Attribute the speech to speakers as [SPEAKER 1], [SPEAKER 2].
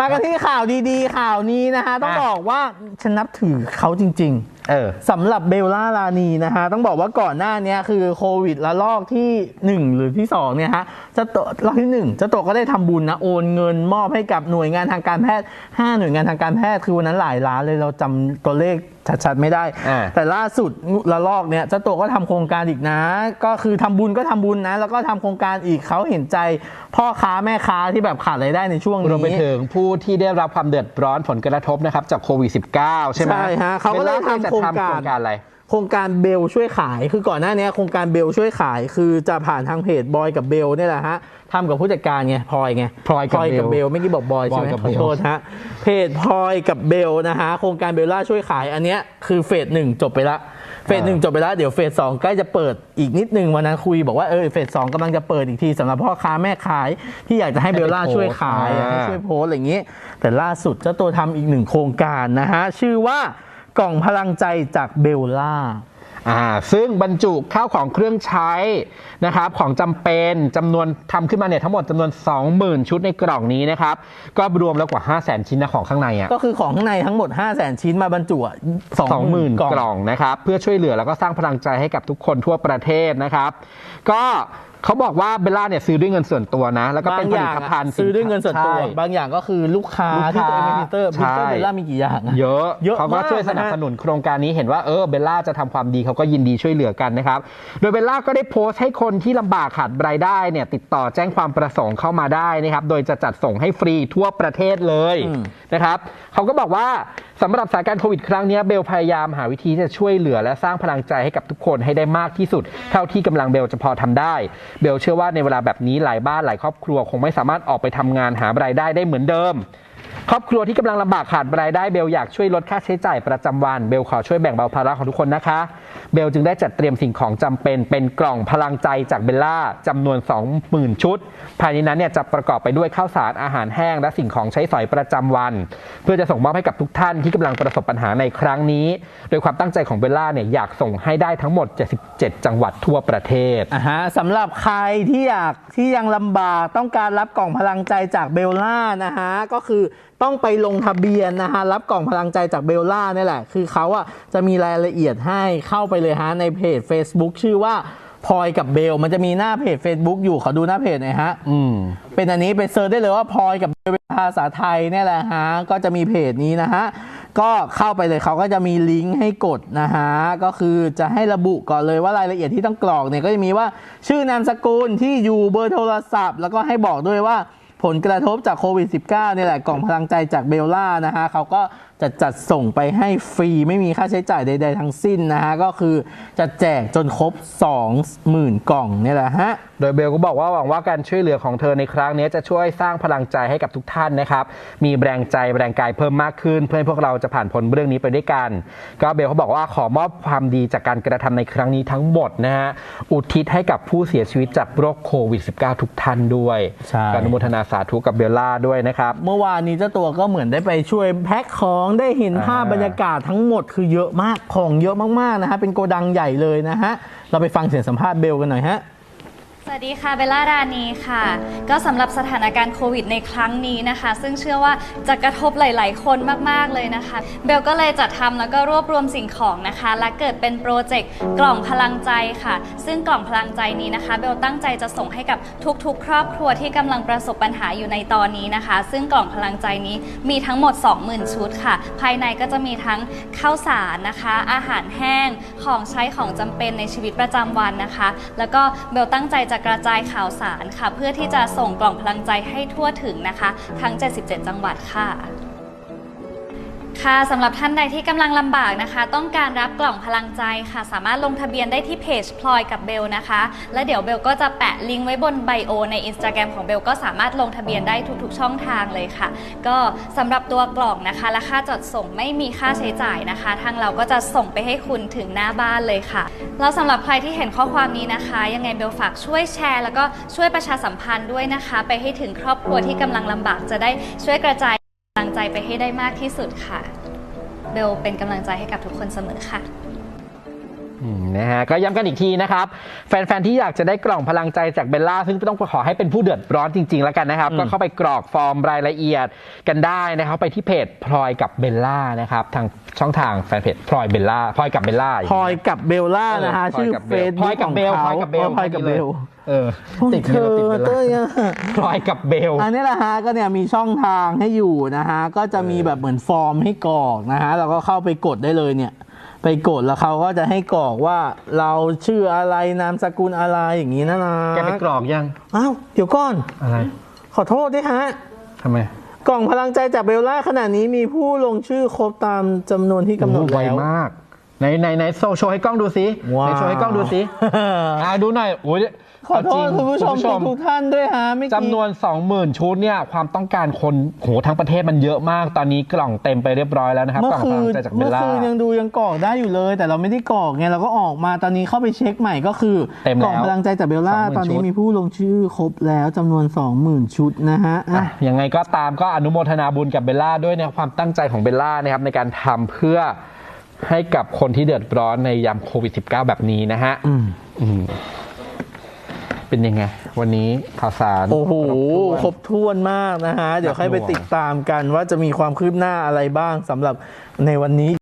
[SPEAKER 1] มากันที่ข่าวดีๆ ข่าวนี้นะฮะต้อง
[SPEAKER 2] อะ
[SPEAKER 1] บอกว่าฉันนับถือเขาจริง
[SPEAKER 2] เออ
[SPEAKER 1] ๆ สำหรับเบลล่าลานีนะฮะต้องบอกว่าก่อนหน้านี้คือโควิดระลอกที่ 1 หรือที่2เนี่ยฮะเจะตัวรอบที่1เจ้าตัวก็ได้ทำบุญนะโอนเงินมอบให้กับหน่วยงานทางการแพทย์ 5 หน่วยงานทางการแพทย์คือวันนั้นหลายล้านเลยเราจำตัวเลขชัดๆไม่ได้
[SPEAKER 2] อ่า
[SPEAKER 1] แต่ล่าสุดระลอกเนี่ยเจ้าตัวก็ทำโครงการอีกนะ ก็คือทำบุญก็ทำบุญนะ แล้วก็ทำโครงการอีกเขาเห็นใจ พ่อค้าแม่ค้าที่แบบขาดรายได้ในช่วงนี้
[SPEAKER 2] รวมไปถึงผู้ที่ได้รับความเดือดร้อนผลกระทบนะครับจากโควิด -19 ใช่ไหม
[SPEAKER 1] ใช่ฮะเขาก็เลย
[SPEAKER 2] บลล่
[SPEAKER 1] ทำโครงการ
[SPEAKER 2] จะทำโครงการอะไร
[SPEAKER 1] โครงการเบลช่วยขาย คือก่อนหน้านี้โครงการเบลช่วยขาย คือจะผ่านทางเพจบอยกับเบลเนี่ยแหละฮะทำกับผู้จัดการไงพลอยไง
[SPEAKER 2] พลอยกับ
[SPEAKER 1] กับ
[SPEAKER 2] เบ
[SPEAKER 1] เบ
[SPEAKER 2] ล
[SPEAKER 1] ลไม่อกี้บอกบอยใช่ไหม
[SPEAKER 2] บอยกับ
[SPEAKER 1] ขอ
[SPEAKER 2] เบล
[SPEAKER 1] โทษฮะเพจพลอยกับเบลนะฮะโครงการเบลล่าช่วยขายอันเนี้ยคือเฟสหนึ่งจบไปละเฟสหนึ่งจบไปแล้วเดี๋ยวเฟสสองใกล้จะเปิดอีกนิดนึงวันนั้นคุยบอกว่าเออเฟสสองกำลังจะเปิดอีกทีสำหรับพ่อค้าแม่ขาย ที่อยากจะให้เบลล่าช่วยขายอยากให้ช่วยโพสต์อะไรอย่างนี้ แต่ล่าสุดเจ้าตัวทำอีกหนึ่งโครงการนะฮะชื่อว่า กล่องพลังใจจากเบลล่า
[SPEAKER 2] อ่าซึ่งบรรจุข้าวของเครื่องใช้นะครับของจำเป็นจำนวนทำขึ้นมาเนี่ยทั้งหมดจำนวน 20,000 ชุดในกล่องนี้นะครับ ก็รวมแล้วกว่า 5 0 0 0 0 0 ชิ้นนะของข้างในอะ
[SPEAKER 1] ก็คือของข้างในทั้งหมด 5 0 0 0 0 0 ชิ้นมาบรรจุอะ
[SPEAKER 2] 20,000
[SPEAKER 1] กล่อง
[SPEAKER 2] กล่องนะครับ เพื่อช่วยเหลือแล้วก็สร้างพลังใจให้กับทุกคนทั่วประเทศนะครับ ก็เขาบอกว่าเบลล่าเนี่ยซื้อด้วยเงินส่วนตัวนะ แล้วก็
[SPEAKER 1] บา
[SPEAKER 2] เป็น
[SPEAKER 1] ง
[SPEAKER 2] ผ
[SPEAKER 1] อ
[SPEAKER 2] ลิ
[SPEAKER 1] ย่าง
[SPEAKER 2] ต
[SPEAKER 1] อะ
[SPEAKER 2] ภัณฑ์
[SPEAKER 1] ซื้อด้วยเงินส่วนตัว
[SPEAKER 2] ใช่
[SPEAKER 1] บางอย่างก็คือลูกค้า
[SPEAKER 2] ลูกค้า
[SPEAKER 1] ที่ตัวเองเป็นพิเตอร์พิเตอร์
[SPEAKER 2] ใช่
[SPEAKER 1] เบลล่ามีกี่อย่างอะ
[SPEAKER 2] เยอะ
[SPEAKER 1] เยอะ
[SPEAKER 2] เขาก็
[SPEAKER 1] มาก
[SPEAKER 2] ช่วยสนับสนุนโครงการนี้เห็นว่าเออเบลล่าจะทำความดีเขาก็ยินดีช่วยเหลือกันนะครับ โดยเบลล่าก็ได้โพสต์ให้คนที่ลำบากขาดรายได้เนี่ยติดต่อแจ้งความประสงค์เข้ามาได้นะครับ โดยจะจัดส่งให้ฟรีทั่วประเทศเลยนะครับเขาก็บอกว่า สำหรับสถานการณ์โควิดครั้งนี้เบลพยายามหาวิธีจะช่วยเหลือและสร้างพลังใจให้กับทุกคนให้ได้มากที่สุด เท่าที่กำลังเบลจะพอทำได้ เบลเชื่อว่าในเวลาแบบนี้หลายบ้านหลายครอบครัว คงไม่สามารถออกไปทำงานหารายได้ได้เหมือนเดิม ครอบครัวที่กำลังลำบากขาดรายได้เบลอยากช่วยลดค่าใช้จ่ายประจำวันเบลขอช่วยแบ่งเบาภาระของทุกคนนะคะ เบลจึงได้จัดเตรียมสิ่งของจำเป็นเป็นกล่องพลังใจจากเบลล่าจำนวน 20,000 ชุด ภายในนั้นเนี่ยจะประกอบไปด้วยข้าวสารอาหารแห้ง และสิ่งของใช้สอยประจำวัน เพื่อจะส่งมอบให้กับทุกท่านที่กำลังประสบปัญหาในครั้งนี้ โดยความตั้งใจของเบลล่าเนี่ยอยากส่งให้ได้ทั้งหมด 77 จังหวัดทั่วประเทศ
[SPEAKER 1] อ่าฮะสำหรับใครที่อยากที่ยังลำบากต้องการรับกล่องพลังใจจากเบลล่านะฮะก็คือต้องไปลงทะเบียนนะฮะรับกล่องพลังใจจากเบลล่านี่แหละ คือเขาอะจะมีรายละเอียดให้เข้าไปเลยฮะในเพจ Facebook ชื่อว่าพลอยกับเบล มันจะมีหน้าเพจ Facebook อยู่ขอดูหน้าเพจหน่อยฮะ
[SPEAKER 2] อืม
[SPEAKER 1] เป็นอันนี้ไปเซิร์ชได้เลยว่าพลอยกับเบลเป็นภาษาไทยเนี่ยแหละฮะก็จะมีเพจนี้นะฮะก็เข้าไปเลยเขาก็จะมีลิงก์ให้กดนะฮะก็คือจะให้ระบุก่อนเลยว่ารายละเอียดที่ต้องกรอกเนี่ยก็จะมีว่าชื่อนามสกุลที่อยู่เบอร์โทรศัพท์ แล้วก็ให้บอกด้วยว่า ผลกระทบจากโควิด -19 เนี่ยแหละกล่องพลังใจจากเบลล่านะฮะเขาก็ จะจัดส่งไปให้ฟรีไม่มีค่าใช้จ่ายใด ๆ ทั้งสิ้นนะฮะ ก็คือจะแจกจนครบ 20,000 กล่องเนี่ยแหละฮะ
[SPEAKER 2] โดยเบลก็บอกว่าหวังว่าการช่วยเหลือของเธอในครั้งนี้จะช่วยสร้างพลังใจให้กับทุกท่านนะครับ มีแรงใจแรงกายเพิ่มมากขึ้น เพื่อให้พวกเราจะผ่านพ้นเรื่องนี้ไปด้วยกัน ก็เบลเขาบอกว่าขอมอบความดีจากการกระทำในครั้งนี้ทั้งหมดนะฮะอุทิศให้กับผู้เสียชีวิตจากโรคโควิด -19 ทุกท่านด้วย
[SPEAKER 1] ใช่
[SPEAKER 2] กอนุโมทนาสาธุกับเบลล่าด้วยนะครับ
[SPEAKER 1] เมื่อวานนี้เจ้าตัวก็เหมือนได้ไปช่วยแพ็คของได้เห็นภาพ
[SPEAKER 2] อ่า
[SPEAKER 1] บรรยากาศทั้งหมดคือเยอะมากของเยอะมากๆนะฮะเป็นโกดังใหญ่เลยนะฮะเราไปฟังเสียงสัมภาษณ์เบลกันหน่อยฮะ
[SPEAKER 3] สวัสดีค่ะเบลล่ารานีค่ะ ก็สำหรับสถานการณ์โควิดในครั้งนี้นะคะ ซึ่งเชื่อว่าจะกระทบหลาย ๆ คนมาก ๆ เลยนะคะ เบลก็เลยจัดทำแล้วก็รวบรวมสิ่งของนะคะ และเกิดเป็นโปรเจกต์กล่องพลังใจค่ะ ซึ่งกล่องพลังใจนี้นะคะ เบลตั้งใจจะส่งให้กับทุก ๆ ครอบครัวที่กำลังประสบปัญหาอยู่ในตอนนี้นะคะ ซึ่งกล่องพลังใจนี้มีทั้งหมด 20,000 ชุดค่ะ ภายในก็จะมีทั้งข้าวสารนะคะ อาหารแห้งของใช้ของจำเป็นในชีวิตประจำวันนะคะ แล้วก็เบลตั้งใจจะกระจายข่าวสารค่ะ เพื่อที่จะส่งกล่องพลังใจให้ทั่วถึงนะคะ ทั้ง 77 จังหวัดค่ะ ค่ะสำหรับท่านใดที่กำลังลำบากนะคะ ต้องการรับกล่องพลังใจค่ะ สามารถลงทะเบียนได้ที่เพจพลอยกับเบลนะคะ และเดี๋ยวเบลก็จะแปะลิงก์ไว้บนไบโอใน Instagram ของเบลก็สามารถลงทะเบียนได้ทุกๆ ช่องทางเลยค่ะ ก็สำหรับตัวกล่องนะคะ และค่าจัดส่งไม่มีค่าใช้จ่ายนะคะ ทางเราก็จะส่งไปให้คุณถึงหน้าบ้านเลยค่ะ แล้วสำหรับใครที่เห็นข้อความนี้นะคะ ยังไงเบลฝากช่วยแชร์ แล้วก็ช่วยประชาสัมพันธ์ด้วยนะคะ ไปให้ถึงครอบครัวที่กำลังลำบากจะได้ช่วยกระจาย กำลังใจไปให้ได้มากที่สุดค่ะ เบลเป็นกำลังใจให้กับทุกคนเสมอค่ะ
[SPEAKER 2] อืมนะฮะก็ย้ำกันอีกทีนะครับ แฟน ๆ ที่อยากจะได้กล่องพลังใจจากเบลล่า ซึ่งต้องขอให้เป็นผู้เดือดร้อนจริง ๆ แล้วกันนะครับ ก็เข้าไปกรอกฟอร์มรายละเอียดกันได้นะครับ ไปที่เพจพลอยกับเบลล่านะครับ ทางช่องทางแฟนเพจพลอยเบลล่าพลอยกับเบลล่า
[SPEAKER 1] พลอยกับเบลล่านะฮะ
[SPEAKER 2] พลย
[SPEAKER 1] ชื่อ
[SPEAKER 2] กับ
[SPEAKER 1] เฟ
[SPEAKER 2] บล
[SPEAKER 1] ซ
[SPEAKER 2] พลอย
[SPEAKER 1] บุ๊ก
[SPEAKER 2] กั
[SPEAKER 1] ข
[SPEAKER 2] บ
[SPEAKER 1] อง
[SPEAKER 2] เบล
[SPEAKER 1] เขา
[SPEAKER 2] พลอยกับเบล
[SPEAKER 1] พลอยกับเบล
[SPEAKER 2] เออ
[SPEAKER 1] โอ้ย
[SPEAKER 2] ติดเบลติดเบล
[SPEAKER 1] เธอ
[SPEAKER 2] ล่า
[SPEAKER 1] เธอ
[SPEAKER 2] พลอยกับเบล
[SPEAKER 1] อันนี้แหละฮะก็เนี่ยมีช่องทางให้อยู่นะฮะ ก็จะมีแบบเหมือนฟอร์มให้กรอกนะฮะเราก็เข้าไปกดได้เลยเนี่ย ไปกดแล้วเขาก็จะให้กรอกว่าเราชื่ออะไรนามสกุลอะไรอย่างนี้นะนะ
[SPEAKER 2] แกไปกรอกยัง
[SPEAKER 1] อ้าวเดี๋ยวก่อน
[SPEAKER 2] อะไร
[SPEAKER 1] ขอโทษด้วยฮะ
[SPEAKER 2] ทำไม
[SPEAKER 1] กล่องพลังใจจากเบลล่าขณะนี้มีผู้ลงชื่อครบตามจำนวนที่กำหนด
[SPEAKER 2] โอ้โไว
[SPEAKER 1] แล้ว
[SPEAKER 2] มากไหนไหนไหนโชว์โชว์ให้กล้องดูสิ
[SPEAKER 1] ว้าว
[SPEAKER 2] ไหนโชว์ให้กล้องดูสิอ่าดูหน่อยโอ้ย
[SPEAKER 1] ขอโทษ
[SPEAKER 2] เาจริง
[SPEAKER 1] คุณผู้ชมทุกๆท่านด้วยฮะไม่อกี้
[SPEAKER 2] จำนวน 20,000 ชุดเนี่ยความต้องการคนโหทั้งประเทศมันเยอะมาก ตอนนี้กล่องเต็มไปเรียบร้อยแล้วนะครับ
[SPEAKER 1] เมื่
[SPEAKER 2] ก
[SPEAKER 1] อ
[SPEAKER 2] ล่องพ
[SPEAKER 1] คื
[SPEAKER 2] ลัง
[SPEAKER 1] น
[SPEAKER 2] ใจจากเบ
[SPEAKER 1] เมื่
[SPEAKER 2] ล
[SPEAKER 1] อ
[SPEAKER 2] ล่า
[SPEAKER 1] คืนยังดูยังกรอกได้อยู่เลย แต่เราไม่ได้กรอกไงเราก็ออกมาตอนนี้เข้าไปเช็คใหม่ก็คือ
[SPEAKER 2] เต็มแล้ว
[SPEAKER 1] กล่องพลังใจจากเบลล่า
[SPEAKER 2] 20,000
[SPEAKER 1] ตอนนี้
[SPEAKER 2] ชุด
[SPEAKER 1] มีผู้ลงชื่อครบแล้วจำนวน 20,000 ชุดนะฮะอะ
[SPEAKER 2] อะยังไงก็ตามก็อนุโมทนาบุญกับเบลล่าด้วยในความตั้งใจของเบลล่านะครับในการทำเพื่อให้กับคนที่เดือดร้อนในยามโควิด -19 แบบนี้นะฮะ
[SPEAKER 1] อืม
[SPEAKER 2] อืม เป็นยังไง วันนี้ข่าวสาร
[SPEAKER 1] โอ้โห
[SPEAKER 2] ครบถ้วน
[SPEAKER 1] ครบถ้วนมากนะฮะ เดี๋ยว
[SPEAKER 2] หนัก
[SPEAKER 1] ค่อยไป
[SPEAKER 2] หน่วง
[SPEAKER 1] ติดตามกันว่าจะมีความคืบหน้าอะไรบ้างสำหรับในวันนี้